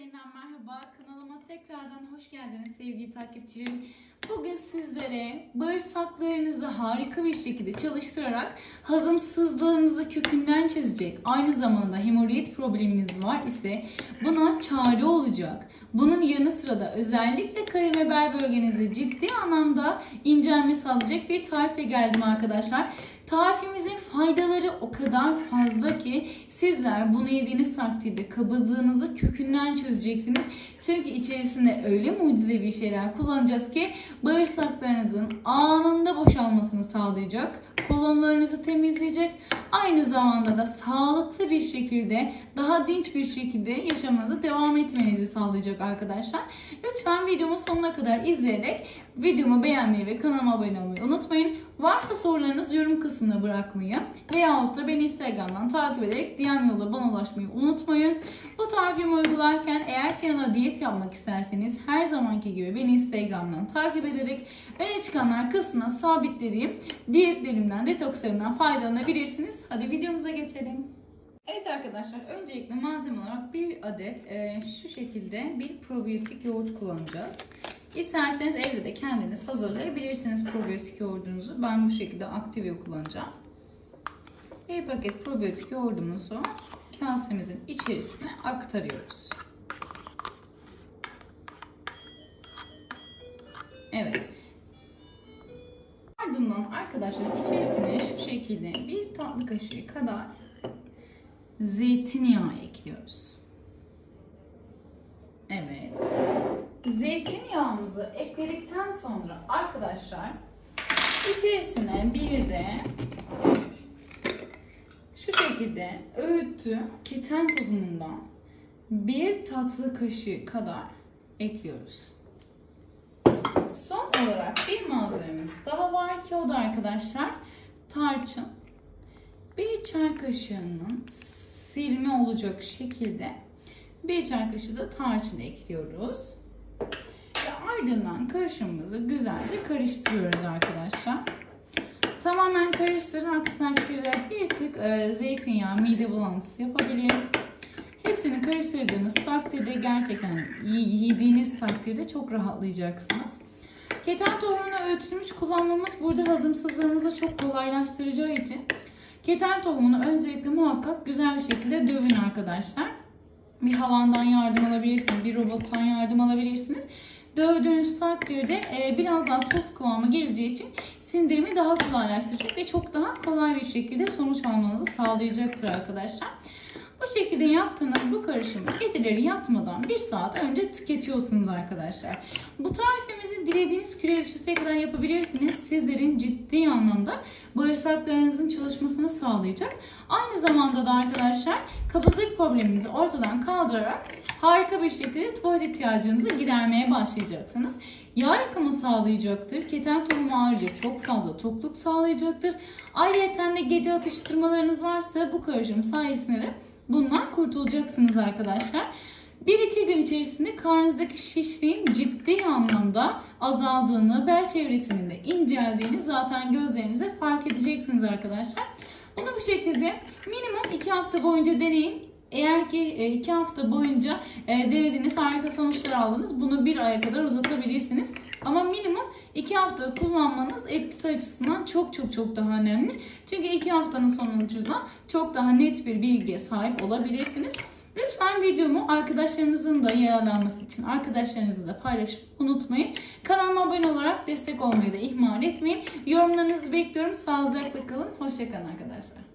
yeniden merhaba. Kanalıma tekrardan hoş geldiniz sevgili takipçilerim. Bugün sizlere bağırsaklarınızı harika bir şekilde çalıştırarak hazımsızlığınızı kökünden çözecek. Aynı zamanda hemoroid probleminiz var ise buna çare olacak. Bunun yanı sıra da özellikle karın ve bölgenizde ciddi anlamda incelme sağlayacak bir tarife geldim arkadaşlar. Tarifimizin faydaları o kadar fazla ki sizler bunu yediğiniz takdirde kabızlığınızı kökünden çözeceksiniz. Çünkü içerisinde öyle mucizevi şeyler kullanacağız ki bağırsaklarınızın anında boşalmasını sağlayacak, kolonlarınızı temizleyecek, aynı zamanda da sağlıklı bir şekilde, daha dinç bir şekilde yaşamınıza devam etmenizi sağlayacak arkadaşlar. Lütfen videomu sonuna kadar izleyerek videomu beğenmeyi ve kanalıma abone olmayı unutmayın. Varsa sorularınız yorum kısmına bırakmayı veyahut da beni Instagram'dan takip ederek DM yolla bana ulaşmayı unutmayın. Bu tarifimi uygularken eğer kanala diyet yapmak isterseniz her zamanki gibi beni Instagram'dan takip ederek öne çıkanlar kısmına sabitlediğim diyetlerimden, detokslarımdan faydalanabilirsiniz. Hadi videomuza geçelim. Evet arkadaşlar öncelikle malzeme olarak bir adet e, şu şekilde bir probiyotik yoğurt kullanacağız. İsterseniz evde de kendiniz hazırlayabilirsiniz probiyotik yoğurdunuzu. Ben bu şekilde Activio kullanacağım. Bir paket probiyotik yoğurdumuzu kasemizin içerisine aktarıyoruz. Evet. Ardından arkadaşlar içerisine şu şekilde bir tatlı kaşığı kadar zeytinyağı ekliyoruz. Evet. Zeytinyağımızı ekledikten sonra arkadaşlar içerisine bir de şu şekilde öğüttü keten tohumundan bir tatlı kaşığı kadar ekliyoruz. Son olarak bir malzememiz daha var ki o da arkadaşlar tarçın. Bir çay kaşığının silme olacak şekilde bir çay kaşığı da tarçın ekliyoruz. Ve ardından karışımımızı güzelce karıştırıyoruz arkadaşlar. Tamamen karıştırın. Aksi takdirde bir tık e, zeytinyağı mide bulantısı yapabilir. Hepsini karıştırdığınız takdirde gerçekten yediğiniz takdirde çok rahatlayacaksınız. Keten tohumunu öğütülmüş kullanmamız burada hazımsızlığımızı çok kolaylaştıracağı için keten tohumunu öncelikle muhakkak güzel bir şekilde dövün arkadaşlar. Bir havandan yardım alabilirsiniz, bir robottan yardım alabilirsiniz. Dövdüğünüz takdirde e, biraz daha toz kıvamı geleceği için sindirimi daha kolaylaştıracak ve çok daha kolay bir şekilde sonuç almanızı sağlayacaktır arkadaşlar. Bu şekilde yaptığınız bu karışımı geceleri yatmadan bir saat önce tüketiyorsunuz arkadaşlar. Bu tarifimizi dilediğiniz küre ölçüsüne kadar yapabilirsiniz. Sizlerin ciddi anlamda bağırsaklarınızın çalışmasını sağlayacak. Aynı zamanda da arkadaşlar kabızlık probleminizi ortadan kaldırarak harika bir şekilde tuvalet ihtiyacınızı gidermeye başlayacaksınız. Yağ yakımı sağlayacaktır. Keten tohumu ayrıca çok fazla tokluk sağlayacaktır. Ayrıca de gece atıştırmalarınız varsa bu karışım sayesinde de bundan kurtulacaksınız arkadaşlar. 1-2 gün içerisinde karnınızdaki şişliğin ciddi anlamda azaldığını, bel çevresinin de inceldiğini zaten gözlerinize fark edeceksiniz arkadaşlar. Bunu bu şekilde minimum 2 hafta boyunca deneyin. Eğer ki 2 hafta boyunca e, denediğiniz harika sonuçlar aldınız. Bunu bir aya kadar uzatabilirsiniz. Ama minimum 2 hafta kullanmanız etkisi açısından çok çok çok daha önemli. Çünkü 2 haftanın sonucunda çok daha net bir bilgiye sahip olabilirsiniz. Lütfen videomu arkadaşlarınızın da yararlanması için arkadaşlarınızla da paylaşıp unutmayın. Kanalıma abone olarak destek olmayı da ihmal etmeyin. Yorumlarınızı bekliyorum. Sağlıcakla kalın. Hoşçakalın arkadaşlar.